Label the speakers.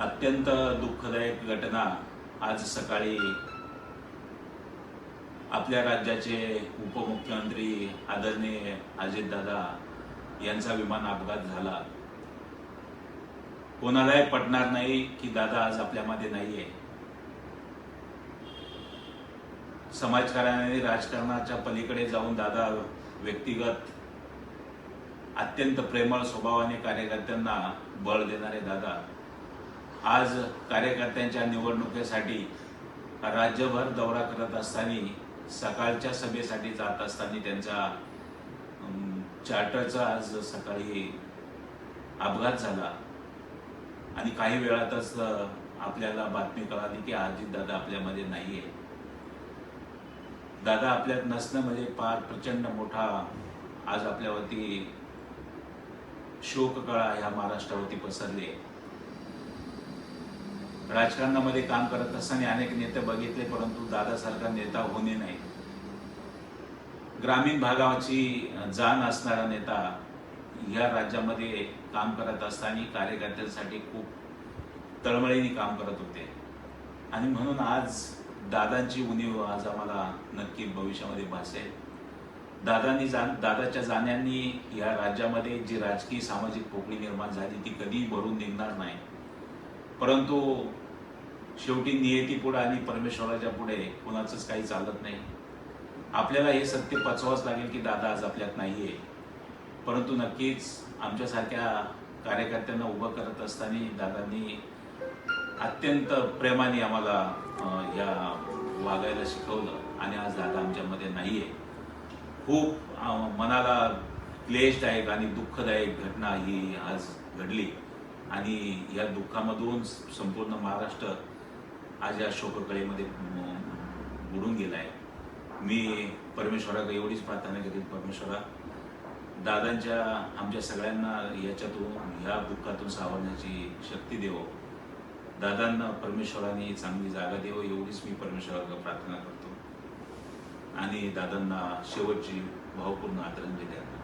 Speaker 1: अत्यंत दुःखदायक घटना आज सकाळी आपल्या राज्याचे उपमुख्यमंत्री आदरणीय अजितदादा यांचा विमान अपघात झाला. कोणालाही पटणार नाही की दादा आज आपल्यामध्ये नाहीये. समाजकारणाने राजकारणाच्या पलीकडे जाऊन दादा व्यक्तिगत अत्यंत प्रेमळ स्वभावाने कार्यकर्त्यांना बळ देणारे दादा आज कार्यकर्त्यांच्या निवडणुकीसाठी राज्यभर दौरा करत असताना सकाळच्या सभेसाठी जात असताना त्यांचा चार्टरचा आज सकाळी अपघात झाला आणि काही वेळातच आपल्याला बातमी कळाली की अजित दादा आपल्यामध्ये नाहीये दादा आपल्यात नसणं म्हणजे फार प्रचंड मोठा आज आपल्यावरती शोककळा ह्या महाराष्ट्रावरती पसरली आहे. राजकारणामध्ये काम करत असताना अनेक नेते बघितले परंतु दादासारखा नेता होणे नाही. ग्रामीण भागाची जाण असणारा नेता या राज्यामध्ये काम करत असताना कार्यकर्त्यांसाठी खूप तळमळीने काम करत होते. आणि म्हणून आज दादांची उणीव आज आम्हाला नक्की भविष्यामध्ये भासेल. दादांनी जा दादाच्या जाण्यांनी या राज्यामध्ये जी राजकीय सामाजिक पोकळी निर्माण झाली ती कधीही भरून निघणार नाही. परंतु शेवटी नियतीपुढे आणि परमेश्वराच्या पुढे कुणाचंच काही चालत नाही. आपल्याला हे सत्य पचवाच लागेल की दादा आज आपल्यात नाही आहे परंतु नक्कीच आमच्यासारख्या कार्यकर्त्यांना उभं करत असताना दादांनी अत्यंत प्रेमाने आम्हाला या वागायला शिकवलं आणि आज दादा आमच्यामध्ये नाही आहे खूप मनाला क्लेशदायक आणि दुःखदायक घटना ही आज घडली. आणि या दुःखामधून संपूर्ण महाराष्ट्र आज या शोककळेमध्ये बुडून गेला आहे मी परमेश्वराकडे एवढीच प्रार्थना करीन परमेश्वरा दादांच्या आमच्या सगळ्यांना याच्यातून ह्या दुःखातून सावरण्याची शक्ती देवो. दादांना परमेश्वराने चांगली जागा देवो एवढीच मी परमेश्वराकडे प्रार्थना करतो. आणि दादांना शेवटची भावपूर्ण आदरांजली द्या.